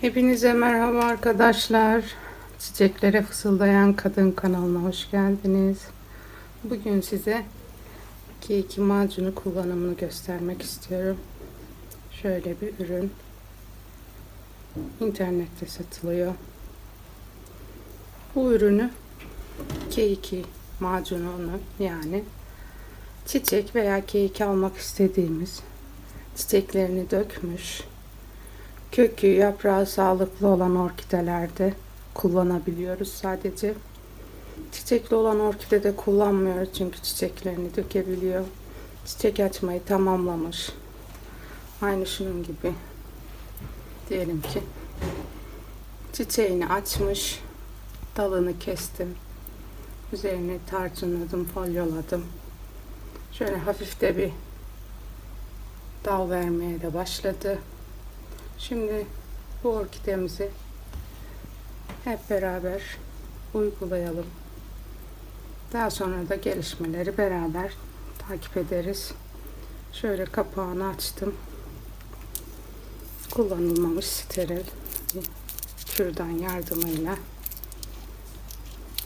Hepinize merhaba arkadaşlar. Çiçeklere fısıldayan kadın kanalına hoş geldiniz. Bugün size keyki macunu kullanımını göstermek istiyorum. Şöyle bir ürün. İnternette satılıyor. Bu ürünü keyki macununu yani çiçek veya keyik almak istediğimiz çiçeklerini dökmüş kökü, yaprağı sağlıklı olan orkidelerde kullanabiliyoruz sadece. Çiçekli olan orkidede kullanmıyoruz çünkü çiçeklerini dökebiliyor. Çiçek açmayı tamamlamış. Aynı şunun gibi. Diyelim ki çiçeğini açmış. Dalını kestim. Üzerine tarçınladım, folyoladım. Şöyle hafif de bir dal vermeye de başladı. Şimdi bu orkidemizi hep beraber uygulayalım. Daha sonra da gelişmeleri beraber takip ederiz. Şöyle kapağını açtım. Kullanılmamış steril kürdan yardımıyla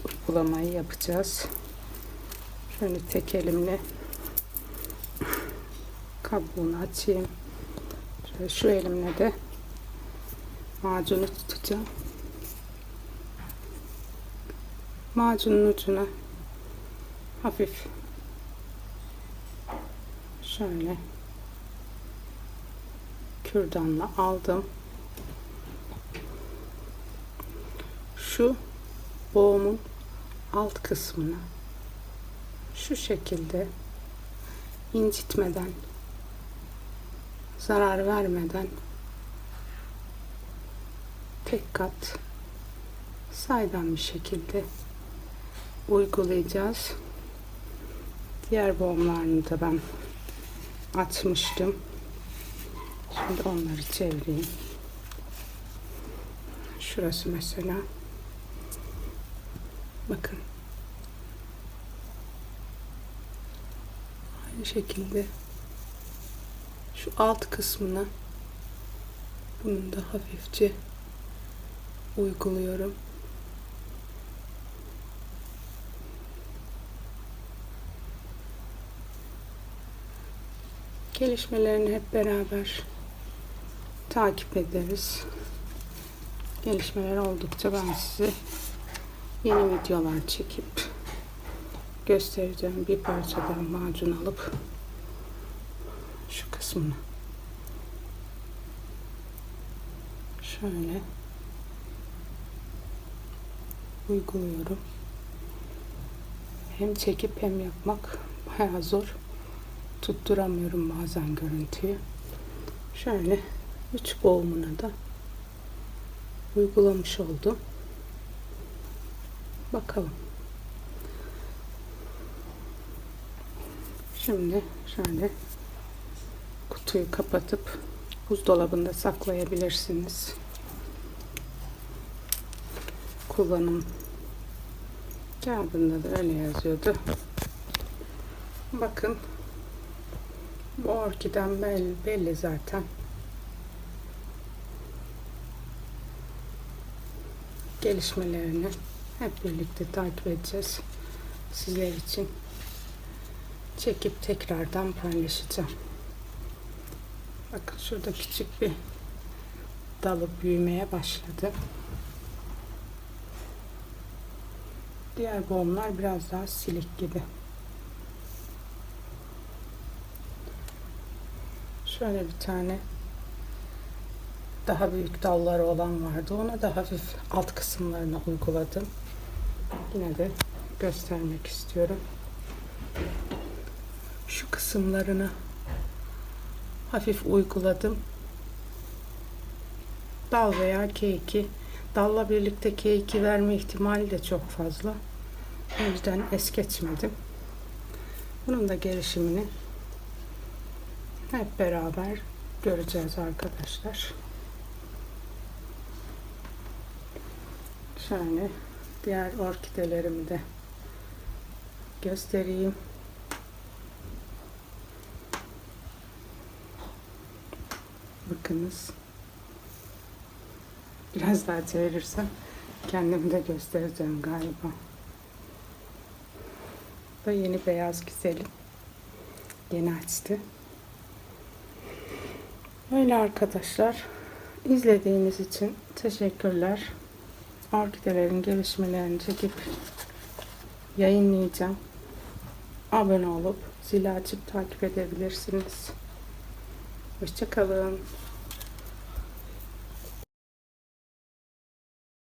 uygulamayı yapacağız. Şöyle tek elimle kabuğunu açayım. Şöyle şu elimle de macunu tutacağım. Macunun ucuna hafif şöyle kürdanla aldım. Şu boğumun alt kısmına şu şekilde incitmeden zarar vermeden tek kat saydam bir şekilde uygulayacağız. Diğer boğumlarını da ben açmıştım. Şimdi onları çevireyim. Şurası mesela. Bakın. Aynı şekilde şu alt kısmına bunu da hafifçe uyguluyorum. Gelişmelerini hep beraber takip ederiz. Gelişmeler oldukça ben size yeni videolar çekip göstereceğim. Bir parçadan macun alıp şu kısmını şöyle uyguluyorum. Hem çekip hem yapmak bayağı zor. Tutturamıyorum bazen görüntüyü. Şöyle üç boğumuna da uygulamış oldum. Bakalım. Şimdi şöyle kutuyu kapatıp buzdolabında saklayabilirsiniz. Kullanım kağıdında da öyle yazıyordu. Bakın bu orkiden belli, belli zaten. Gelişmelerini hep birlikte takip edeceğiz. Sizler için çekip tekrardan paylaşacağım. Bakın şurada küçük bir dalıp büyümeye başladı. Diğer boğumlar biraz daha silik gibi. Şöyle bir tane daha büyük dalları olan vardı. Ona da hafif alt kısımlarına uyguladım. Yine de göstermek istiyorum. Şu kısımlarını hafif uyguladım. Dal veya K2 dalla birlikte K2 verme ihtimali de çok fazla. O yüzden es geçmedim. Bunun da gelişimini hep beraber göreceğiz arkadaşlar. Şöyle diğer orkidelerimi de göstereyim. Bakınız. Biraz daha çevirirsem kendimi de göstereceğim galiba. Bu da yeni beyaz güzelim. Yeni açtı. Öyle arkadaşlar. İzlediğiniz için teşekkürler. Orkidelerin gelişmelerini çekip yayınlayacağım. Abone olup zili açıp takip edebilirsiniz. Hoşçakalın.